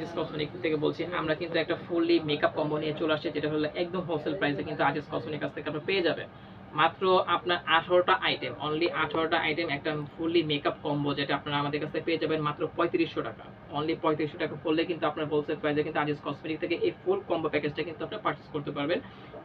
Aziz cosmetic থেকে বলছি আমরা কিন্তু একটা ফুললি মেকআপ কম্বো নিয়ে চলে আসছে, যেটা হলো একদম হোলসেল প্রাইসে কিন্তু আজিজ কসমেটিক কাছ থেকে আপনার পেয়ে যাবেন। মাত্র আপনার আঠারোটা আইটেম অনলি আঠারোটা আইটেম একটা ফুললি মেকআপ কম্বো যেটা আপনারা আমাদের কাছ থেকে পেয়ে যাবেন মাত্র পঁয়ত্রিশশো টাকা। অনলি পঁয়ত্রিশশো টাকা করলে কিন্তু আপনার হোলসেল প্রাইসে কিন্তু আজিজ কসমেটিক থেকে এই ফুল কম্বো প্যাকেজটা কিন্তু আপনারা পারচেস করতে পারবেন।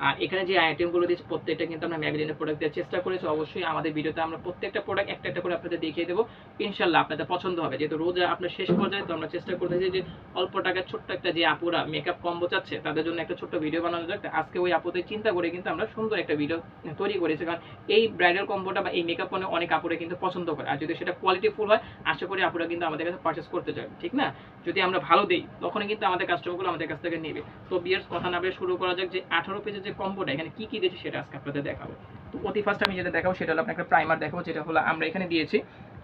আর এখানে যে আইটেমগুলো দিচ্ছি প্রত্যেকটা কিন্তু আমরা ম্যাগজিনের প্রোডাক্ট দেওয়ার চেষ্টা করেছি অবশ্যই আমাদের ভিডিওতে আমরা প্রত্যেকটা প্রোডাক্ট একটা একটা করে আপনাদের দেখিয়ে দেবো। ইনশাল্লাহ আপনাদের পছন্দ হবে। যেহেতু রোজ আপনার শেষ পর্যায়ে, তো আমরা চেষ্টা করতেছি যে অল্প টাকার ছোট্ট একটা যে আপুরা মেকআপ কম্বো চাচ্ছে, তাদের জন্য একটা ছোট্ট ভিডিও বানানো যাক। আজকে ওই আপুদের চিন্তা করে কিন্তু আমরা সুন্দর একটা ভিডিও তৈরি করেছি। কারণ এই ব্রাইডাল কম্বোটা বা এই মেকআপ পণ্য অনেক আপুরে কিন্তু পছন্দ করে। আর যদি সেটা কোয়ালিটি ফুল হয়, আশা করি আপুরা কিন্তু আমাদের কাছে পারচেস করতে চায়। ঠিক না? যদি আমরা ভালো দিই, তখনই কিন্তু আমাদের কাস্টমারগুলো আমাদের কাছ থেকে নেবে। তো বিয়ার্স, কথা না শুরু করা যাক যে আঠারো পেজের যে কম্বোটা এখানে কি কি দিয়েছি সেটা আজকে আপনাদের দেখাবো। তো অতি ফার্স্ট আমি যেটা দেখাবো, সেটা হলো আপনাকে প্রাইমার দেখাবো, যেটা হলো আমরা এখানে দিয়েছি।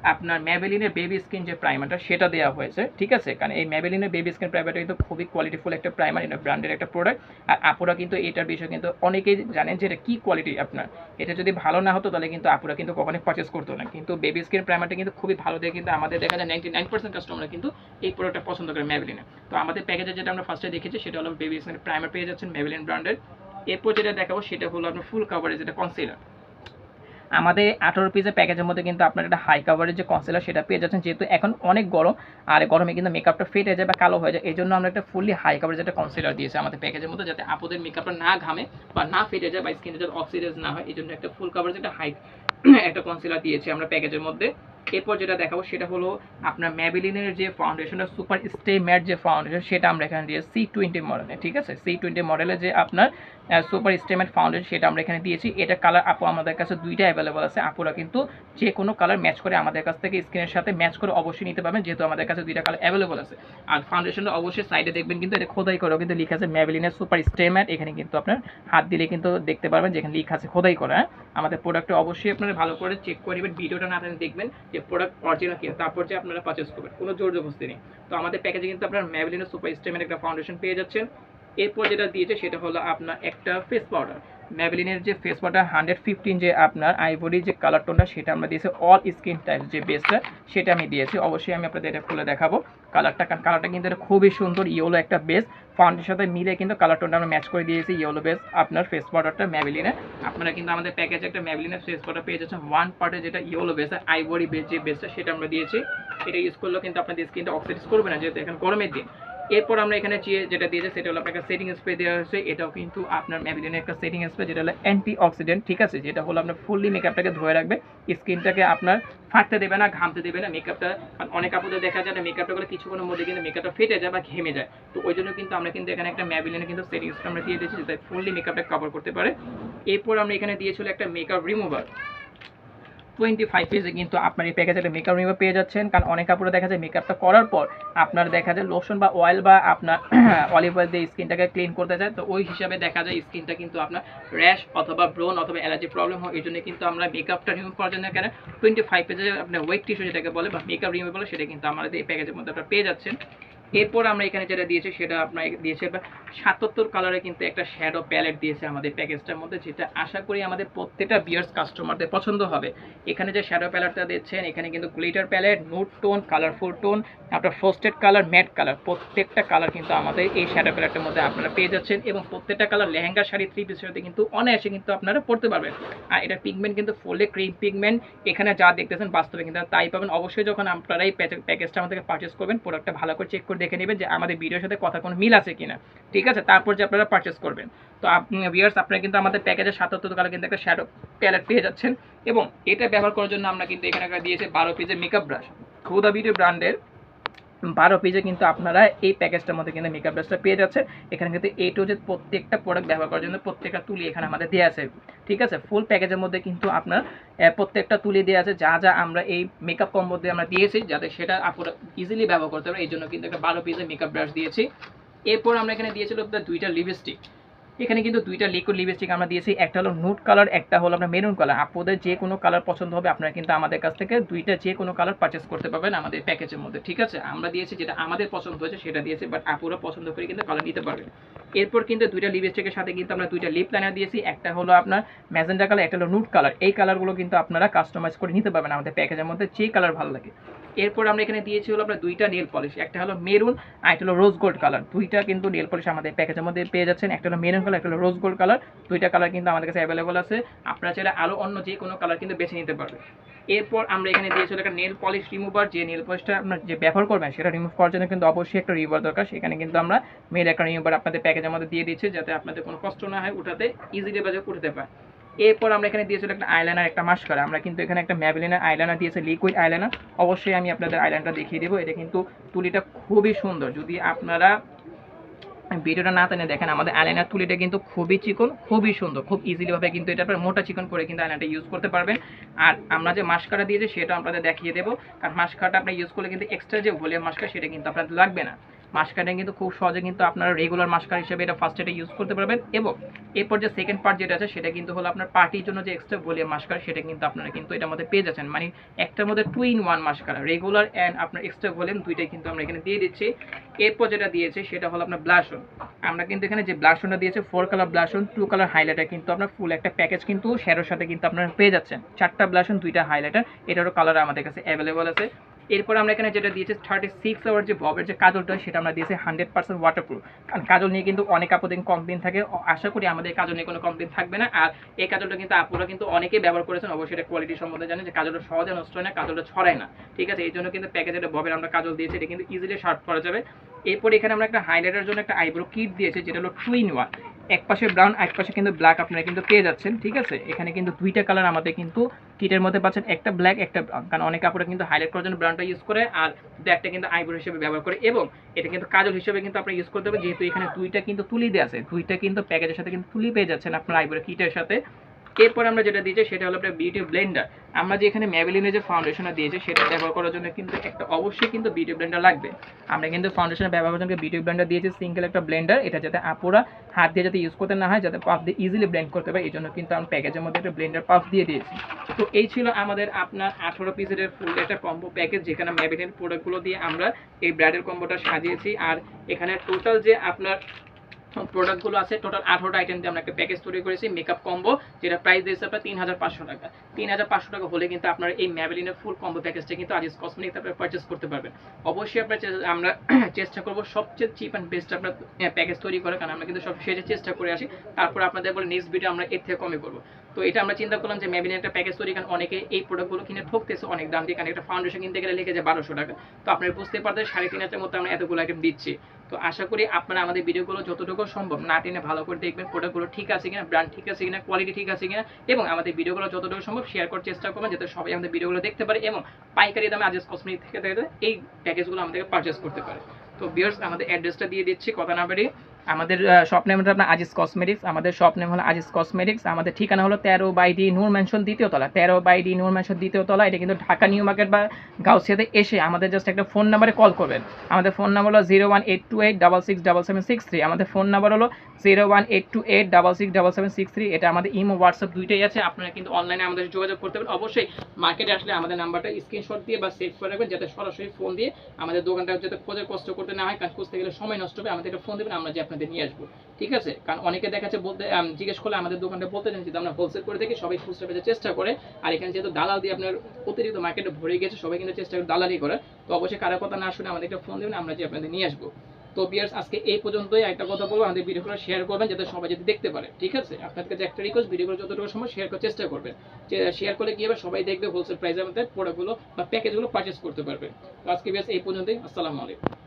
আপনার ম্যাবেলিনের বেবি স্কিন যে প্রাইমারটা সেটা দেওয়া হয়েছে, ঠিক আছে? কারণ এই ম্যাবেলিনের বেবি স্কিন প্রাইমারটা কিন্তু খুবই কোয়ালিটিফুল একটা প্রাইমার এটা ব্র্যান্ডের একটা প্রোডাক্ট আর আপুরা কিন্তু এটার বিষয়ে কিন্তু অনেকেই জানেন যে এটা কি কোয়ালিটি আপনার? এটা যদি ভালো না হতো, তাহলে কিন্তু আপুরা কিন্তু কখনোই পারচেস করতো না। কিন্তু বেবি স্কিন প্রাইমারটা কিন্তু খুবই ভালো দিয়ে কিন্তু আমাদের দেখা যায় নাইনটি নাইন পার্সেন্ট কাস্টমাররা কিন্তু এই প্রোডাক্টটা পছন্দ করে ম্যাবেলিনে তো আমাদের প্যাকেজে যেটা আমরা ফার্স্টে দেখেছি, সেটা হলো বেবি স্কিন প্রাইমার পেয়ে যাচ্ছেন ম্যাবেলিন ব্র্যান্ডের এরপর যেটা দেখাবো, সেটা হলো আপনার ফুল কাভারেজ যেটা কনসিলার আমাদের আঠারো পিসের প্যাকেজের মধ্যে কিন্তু আপনার একটা হাই কাভারের যে কনসিলার সেটা পেয়ে যাচ্ছেন। যেহেতু এখন অনেক গরম, আর গরমে কিন্তু মেকআপটা ফেটে যায় বা কালো হয়ে যায় এই জন্য আমরা একটা ফুললি হাই কাভারের একটা কনসিলার দিয়েছে আমাদের প্যাকেজের মধ্যে, যাতে আপনাদের মেকআপটা না ঘামে বা না ফেটে যায় বা স্কিনে যাতে অক্সিডেন্স না হয় এই জন্য একটা ফুল কাভারের একটা হাই একটা কনসিলার দিয়েছি আমরা প্যাকেজের মধ্যে। এরপর যেটা দেখাবো সেটা হলো আপনার ম্যাবেলিনের যে ফাউন্ডেশনটা সুপার স্টে ম্যাট যে ফাউন্ডেশন সেটা আমরা এখানে দিয়েছি সি টোয়েন্টি মডেলে ঠিক আছে? সি টোয়েন্টি মডেলে যে আপনার সুপার স্টে ম্যাট ফাউন্ডেশন সেটা আমরা এখানে দিয়েছি। এটা কালার আপু আমাদের কাছে দুইটা অ্যাভেলেবল আছে। আপুরা কিন্তু যে কোনো কালার ম্যাচ করে আমাদের কাছ থেকে স্ক্রিনের সাথে ম্যাচ করে অবশ্যই নিতে পারবেন, যেহেতু আমাদের কাছে দুইটা কালার অ্যাভেলেবল আছে। আর ফাউন্ডেশনটা অবশ্যই সাইডে দেখবেন কিন্তু, এটা খোদাই করেও কিন্তু লেখা আছে ম্যাবেলিনের সুপার স্টে ম্যাট এখানে কিন্তু আপনার হাত দিলে কিন্তু দেখতে পারবেন যেখানে লেখা আছে খোদাই করা হ্যাঁ? আমাদের প্রোডাক্টটা অবশ্যই আপনারা ভালো করে চেক করবেন ভিডিওটা না দেখবেন যে প্রোডাক্ট অরিজিনাল কিনা তারপর যে আপনারা পারচেস করবেন, কোনো জোর জবস্তি নেই। তো আমাদের প্যাকেজে কিন্তু আপনার ম্যাবেলিনের সুপার স্টেমের একটা ফাউন্ডেশন পেয়ে যাচ্ছেন। এরপর যেটা দিয়েছে সেটা হলো আপনার একটা ফেস পাউডার ম্যাবেলিনের যে ফেস পাউডার হান্ড্রেড ফিফটিন যে আপনার আইভরি যে কালার টোনটা সেটা আমরা দিয়েছি অল স্কিন টাইপ যে বেসটা সেটা আমি দিয়েছি। অবশ্যই আমি আপনাদের এটা খুলে দেখাবো। কালারটা কারণ কালারটা কিন্তু এটা খুবই সুন্দর ইয়েলো একটা বেস ফাউন্ডের সাথে মিলে কিন্তু কালার টোনটা আমরা ম্যাচ করে দিয়েছি ইয়েলো বেস আপনার ফেস পাউডারটা ম্যাবেলিনের আপনারা কিন্তু আমাদের প্যাকেজে একটা ম্যাবেলিনের ফেস পাউডার পেয়ে যাচ্ছেন। ওয়ান পার্টে যেটা ইয়েলো বেস আইভরি বেস যে বেসটা সেটা আমরা দিয়েছি। এটা ইউজ করলেও কিন্তু আপনাদের স্কিনটা অক্সিডাইজ করবে না, যেহেতু এখন গরমের দিন। এরপর আমরা এখানে চেয়ে যেটা দিয়েছে সেটা হলো আপনাকে সেটিং স্প্রে দেওয়া হয়েছে। এটাও কিন্তু আপনার ম্যাবিলিনের একটা সেটিং স্প্রে যেটা হলো অ্যান্টি অক্সিডেন্ট ঠিক আছে? যেটা হলো আপনার ফুললি মেকআপটাকে ধরে রাখবে। স্কিনটাকে আপনার ফাটতে দেবে না, ঘামতে দেবে না। মেকআপটা অনেক আপুদের দেখা যায় না মেকআপটা করে কিছুক্ষণের মধ্যে কিন্তু মেকআপটা ফেটে যায় বা ঘেমে যায়। তো ওই জন্য কিন্তু আমরা কিন্তু এখানে একটা ম্যাবিলিনের কিন্তু সেটিং স্প্রে আমরা দিয়ে দিয়েছি, যাতে ফুললি মেকআপটা কভার করতে পারে। এরপর আমরা এখানে দিয়েছিল একটা মেকআপ রিমুভার টোয়েন্টি ফাইভ পেজে কিন্তু আপনার এই প্যাকেজে একটা মেকআপ রিমুভার পেয়ে যাচ্ছেন। কারণ অনেক কাপড়ে দেখা যায় মেকআপটা করার পর আপনার দেখা যায় লোশন বা অয়েল বা আপনার অলিভ অয়েল দিয়ে স্কিনটাকে ক্লিন করতে চায়। তো ওই হিসাবে দেখা যায় স্কিনটা কিন্তু আপনার র্যাশ অথবা ব্রোন অথবা অ্যালার্জি প্রবলেম হয়। এই জন্য কিন্তু আমরা মেকআপটা রিমুভ করার জন্য কেন টোয়েন্টি ফাইভ পেজে আপনার ওয়েট টিস্যু যেটাকে বলে বা মেকআপ রিমুভ বলে সেটা কিন্তু আমাদের এই প্যাকেজের মধ্যে আপনারা পেয়ে যাচ্ছেন। এরপর আমরা এখানে যেটা দিয়েছি সেটা আপনার দিয়েছে সাতাত্তর কালারে কিন্তু একটা শ্যাডো প্যালেট দিয়েছে আমাদের প্যাকেজটার মধ্যে, যেটা আশা করি আমাদের প্রত্যেকটা বিয়ার্স কাস্টমারদের পছন্দ হবে। এখানে যে শ্যাডো প্যালেটটা দিচ্ছেন এখানে কিন্তু glitter palette note tone colourful tone আপনার ফোস্টেড কালার ম্যাট কালার প্রত্যেকটা কালার কিন্তু আমাদের এই শ্যাডো প্যালেটের মধ্যে আপনারা পেয়ে যাচ্ছেন এবং প্রত্যেকটা কালার লেহেঙ্গা শাড়ি থ্রি পিসের সাথে কিন্তু অনায়াসে কিন্তু আপনারা পড়তে পারবেন। আর এটা পিগমেন্ট কিন্তু ফুলে ক্রিম পিগমেন্ট এখানে যা দেখতেছেন বাস্তবে কিন্তু তাই পাবেন। অবশ্যই যখন আপনারা এই প্যাকেজটা আমাদেরকে পারচেস করবেন প্রোডাক্টটা ভালো করে চেক করে দেখে নেবেন যে আমাদের ভিডিওর সাথে কথা কোনো মিল আছে কিনা। ঠিক আছে? তারপর যে আপনারা পারচেস করবেন। তো আপনি আপনারা কিন্তু আমাদের প্যাকেজের সাতাত্তর কালার কিন্তু একটা শ্যাডো প্যালেট পেয়ে যাচ্ছেন এবং এটা ব্যবহার করার জন্য আমরা কিন্তু এখানে একটা দিয়েছি বারো পিসের মেকআপ ব্রাশ খুদা বিউটি ব্র্যান্ডের বারো পেজে কিন্তু আপনারা এই প্যাকেজটার মধ্যে কিন্তু মেকআপ ব্রাশটা পেয়ে যাচ্ছে এখানে কিন্তু এ টু জেড প্রত্যেকটা প্রোডাক্ট ব্যবহার করার জন্য প্রত্যেকটা তুলি এখানে আমাদের দেওয়া আছে। ঠিক আছে? ফুল প্যাকেজের মধ্যে কিন্তু আপনার প্রত্যেকটা তুলি দেওয়া আছে। যা যা আমরা এই মেকআপ কম মধ্যে আমরা দিয়েছি, যাতে সেটা আপনারা ইজিলি ব্যবহার করতে পারে এই জন্য কিন্তু একটা বারো পিসের মেকআপ ব্রাশ দিয়েছি। এরপর আমরা এখানে দিয়েছিল দুইটা লিপস্টিক এখানে কিন্তু দুইটা লিকুইড লিপস্টিক আমরা দিয়েছি। একটা হলো নুট কালার একটা হলো আপনার মেরুন কালার আপনাদের যে কোনো কালার পছন্দ হবে, আপনারা কিন্তু আমাদের কাছ থেকে দুইটা যে কোনো কালার পারচেস করতে পারবেন আমাদের প্যাকেজের মধ্যে, ঠিক আছে? আমরা দিয়েছি যেটা আমাদের পছন্দ হয়েছে, সেটা দিয়েছি বাট আপুরা পছন্দ করে কিন্তু কালার নিতে পারবেন। এরপর কিন্তু দুইটা লিপস্টিকের সাথে কিন্তু আমরা দুইটা লিপ লাইনার দিয়েছি। একটা হলো আপনার ম্যাজেন্ডা কালার একটা হলো নুট কালার এই কালারগুলো কিন্তু আপনারা কাস্টমাইজ করে নিতে পারবেন আমাদের প্যাকেজের মধ্যে যে কালার ভালো লাগে। এরপর আমরা এখানে দিয়েছি হলো আমরা দুইটা নেল পলিশ একটা হলো মেরুন আর একটা হলো রোজ গোল্ড কালার দুইটা কিন্তু নেল পলিশ আমাদের প্যাকেজের মধ্যে পেয়ে যাচ্ছেন। একটা হলো মেরুন কালার একটা হলো রোজ গোল্ড কালার দুইটা কালার কিন্তু আমাদের কাছে অ্যাভেলেবল আছে। আপনারা চাইলে আরও অন্য যে কোনো কালার কিন্তু বেছে নিতে পারবেন। এরপর আমরা এখানে দিয়েছিল একটা নেল পলিশ রিমুভার যে নেল পলিশটা আপনার যে ব্যবহার করবেন সেটা রিমুভ করার জন্য কিন্তু অবশ্যই একটা রিমুভার দরকার। সেখানে কিন্তু আমরা মেল একটা রিমুভার আপনাদের প্যাকেজের মধ্যে দিয়ে দিচ্ছি যাতে আপনাদের কোনো কষ্ট না হয় উঠাতে ইজিলি বাজে উঠতে পারে এরপর আমরা এখানে দিয়েছিল একটা আইলাইনার একটা মাস্কারা আমরা কিন্তু এখানে একটা ম্যাবলিনের আইলাইনার দিয়েছে লিকুইড আইলাইনার অবশ্যই আমি আপনাদের আইলাইনারটা দেখিয়ে দেবো। এটা কিন্তু তুলিটা খুবই সুন্দর। যদি আপনারা ভিডিওটা না তেনে দেখেন, আমাদের আইলাইনার তুলিটা কিন্তু খুবই চিকন, খুবই সুন্দর, খুব ইজিলি ভাবে কিন্তু এটা মোটা চিকন করে কিন্তু আইলাইনারটা ইউজ করতে পারবেন। আর আমরা যে মাস্কারা দিয়েছি সেটা আপনাদের দেখিয়ে দেবো। কারণ মাস্কারটা আপনি ইউজ করলে কিন্তু এক্সট্রা যে ভলিউম মাস্কার, সেটা কিন্তু আপনাদের লাগবে না। মাস্কারটা কিন্তু খুব সহজে কিন্তু আপনারা রেগুলার মাস্কার হিসেবে এটা ফার্স্ট এটা ইউজ করতে পারবেন। এবং এরপর যে সেকেন্ড পার্ট যেটা আছে, সেটা কিন্তু হলো আপনার পার্টির জন্য যে এক্সট্রা ভলিউম মাস্কার, সেটা কিন্তু আপনারা কিন্তু এটার মধ্যে পেয়ে যাচ্ছেন। মানে একটার মধ্যে two in one mascara regular and আপনার এক্সট্রা ভলিউম দুইটাই কিন্তু আমরা এখানে দিয়ে দিচ্ছি। এরপর যেটা দিয়েছে, সেটা হলো আপনার ব্লাশন আমরা কিন্তু এখানে যে ব্লাশনটা দিয়েছে four colour blush on two colour highlighter কিন্তু আপনার ফুল একটা প্যাকেজ কিন্তু শ্যারোর সাথে কিন্তু আপনারা পেয়ে যাচ্ছেন। চারটা ব্লাশন দুইটা হাইলাইটার এটারও কালার আমাদের কাছে অ্যাভেলেবল আছে। এরপর আমরা এখানে যেটা দিয়েছি থার্টি সিক্স আওয়ার যে ববের যে কাজলটা, সেটা আমরা দিয়েছি হান্ড্রেড পার্সেন্ট ওয়াটারপ্রুফ কারণ কাজল নিয়ে কিন্তু অনেক আপুদের কমপ্লেন থাকে। আশা করি আমাদের কাজল নিয়ে কোনো কমপ্লেন থাকবে না। আর এই কাজলটা কিন্তু আপুরা কিন্তু অনেকেই ব্যবহার করেছেন। অবশ্যই এটা কোয়ালিটি সম্বন্ধে জানেন যে কাজলটা সহজে নষ্ট হয় না, কাজলটা ছড়ায় না। ঠিক আছে? এই জন্য কিন্তু প্যাকেজের ববের আমরা কাজল দিয়েছি। এটা কিন্তু ইজিলি শার্প করা যাবে। এরপর এখানে আমরা একটা হাইলাইটার জন্য একটা আইব্রো কিট দিয়েছি, যেটা হলো টু ইন ওয়ান এক পাশে ব্রাউন এক পাশে কিন্তু ব্ল্যাক আপনারা কিন্তু পেয়ে যাচ্ছেন। ঠিক আছে? এখানে কিন্তু দুইটা কালার আমাদের কিন্তু কিটের মধ্যে পাচ্ছেন একটা ব্ল্যাক একটা ব্রাউন কারণ অনেক কাপড়ে কিন্তু হাইলাইট করার জন্য ব্রাউনটা ইউজ করে আর ব্ল্যাকটা কিন্তু আইব্রো হিসেবে ব্যবহার করে এবং এটা কিন্তু কাজল হিসেবে কিন্তু আপনি ইউজ করতে হবে যেহেতু এখানে দুইটা কিন্তু তুলি দেওয়া আছে, দুইটা কিন্তু প্যাকেজের সাথে কিন্তু তুলি পেয়ে যাচ্ছেন আপনার আইব্রো কিটের সাথে। এরপর আমরা যেটা দিয়েছি সেটা হলো আপনার বিউটি ব্লেন্ডার আমরা যে এখানে ম্যাবেলিনের যে ফাউন্ডেশনটা দিয়েছি সেটা ব্যবহার করার জন্য কিন্তু একটা অবশ্যই কিন্তু বিউটি ব্লেন্ডার লাগবে। আমরা কিন্তু ফাউন্ডেশনের ব্যবহার করার জন্য বিউটি ব্লেন্ডার দিয়েছি সিঙ্গেল একটা ব্লেন্ডার এটা যাতে আপুরা হাত দিয়ে যাতে ইউজ করতে না হয়, যাতে পাফ দিয়ে ইজিলি ব্লেন্ড করতে পারে। এই জন্য কিন্তু আমরা প্যাকেজের মধ্যে একটা ব্লেন্ডার পাফ দিয়ে দিয়েছি। তো এই ছিল আমাদের আপনার আঠারো পিসের ফুল একটা কম্বো প্যাকেজ যেখানে ম্যাবেলিনের প্রোডাক্টগুলো দিয়ে আমরা এই ব্রাইডাল কম্বোটা সাজিয়েছি। আর এখানে টোটাল যে আপনার প্রোডাক্টগুলো আছে টোটাল আঠারোটা আইটেম দিয়ে আমরা একটা প্যাকেজ তৈরি করেছি মেকআপ কম্বো যেটা প্রাইস দিয়েছে আপনার তিন হাজার পাঁচশো টাকা। তিন হাজার পাঁচশো টাকা হলে কিন্তু আপনার এই ম্যাবেলিনের ফুল কম্বো প্যাকেজটা কিন্তু আজিজ কসমেটিক আপনার পারচেস করতে পারবেন। অবশ্যই আপনার আমরা চেষ্টা করব সবচেয়ে চিপ অ্যান্ড বেস্ট আপনার প্যাকেজ তৈরি করার, কারণ আমরা কিন্তু সব সেটা চেষ্টা করে আসি। তারপর আপনাদের বলে নেক্সট ভিডিও আমরা এর থেকে কমে করব। তো এটা আমরা চিন্তা করলাম যে ম্যাবিনের একটা প্যাকেজ তৈরি কারণ অনেকে এই প্রোডাক্টগুলো কিনে ঠকতেছে অনেক দাম দিয়ে, কারণ একটা ফাউন্ডেশন কিনতে গেলে লেগে যায় বারোশো টাকা। তো আপনারা বুঝতে পারতেন সাড়ে তিন হাজারের মতো আমরা এতগুলো আইটেম দিচ্ছি। তো আশা করি আপনারা আমাদের ভিডিওগুলো যতটুকু সম্ভব না টেনে ভালো করে দেখবেন প্রোডাক্টগুলো ঠিক আছে কিনা ব্র্যান্ড ঠিক আছে কিনা কোয়ালিটি ঠিক আছে কিনা, এবং আমাদের ভিডিওগুলো যতটুকু সম্ভব শেয়ার করার চেষ্টা করবেন যাতে সবাই আমাদের ভিডিওগুলো দেখতে পারে এবং পাইকারি দামে আজেস কসমেটিক থেকে এই প্যাকেজগুলো আমাদেরকে পারচেস করতে পারে। তো বিয়ার্স আমাদের অ্যাড্রেসটা দিয়ে দিচ্ছি, কথা না বেরিয়ে আমাদের শপ নেমটা আপনার আজিজ কসমেটিক্স আমাদের শপ নেম হলো আজিজ কসমেটিক্স আমাদের ঠিকানা হলো তেরো বাই ডি নূর ম্যানশন দ্বিতীয় তলা। তেরো বাই ডি নূর ম্যানশন দ্বিতীয় তলা, এটা কিন্তু ঢাকা, নিউ মার্কেট বা গাউসিয়াতে এসে আমাদের জাস্ট একটা ফোন নাম্বারে কল করবেন। আমাদের ফোন নাম্বার হলো zero one eight two eight double six double seven six three আমাদের ফোন নাম্বার হলো zero one eight two eight double six double seven six three এটা আমাদের ইমো হোয়াটসঅ্যাপ দুইটাই আছে, আপনারা কিন্তু অনলাইনে আমাদের যোগাযোগ করতে পারেন। অবশ্যই মার্কেটে আসলে আমাদের নাম্বারটা স্ক্রিনশট দিয়ে বা সেভ করে রাখবেন, যাতে সরাসরি ফোন দিয়ে আমাদের দোকানটা যাতে খোঁজে কষ্ট করতে না হয় কাজ খুঁজতে গেলে সময় নষ্ট হবে। আমাদের একটা ফোন দেবেন, আমরা যে আপনাদের নিয়ে আসব। ঠিক আছে? কারণ অনেকে দেখা যাচ্ছে বলতে জিজ্ঞেস করলে আমাদের দোকানটা বলতে চান যে আমরা হোলসেল করে দেখি, সবাই খুচরা বেচার চেষ্টা করে। আর এখানে যেহেতু দালাল দিয়ে আপনার অতিরিক্ত মার্কেটে ভরে গেছে, সবাই কিন্তু চেষ্টা করে দালালি করে তো অবশ্যই কারও কথা না শুনে আমাদেরকে ফোন দেবেন, আমরা যে আপনাদের নিয়ে আসব। তো বিয়ার্স আজকে এই পর্যন্তই। একটা কথা বলব, আমাদের ভিডিওগুলো শেয়ার করবেন, যাতে সবাই যদি দেখতে পারে। ঠিক আছে? আপনার কাছে একটা রিকোয়েস্ট ভিডিওগুলো যতটুকু সময় শেয়ার করার চেষ্টা করবেন। শেয়ার করলে কি হবে? সবাই দেখবে হোলসেল প্রাইসের মধ্যে প্রোডাক্টগুলো বা প্যাকেজগুলো পারচেস করতে পারবে। তো আজকে বিয়ার্স এই পর্যন্তই। আসসালামু আলাইকুম।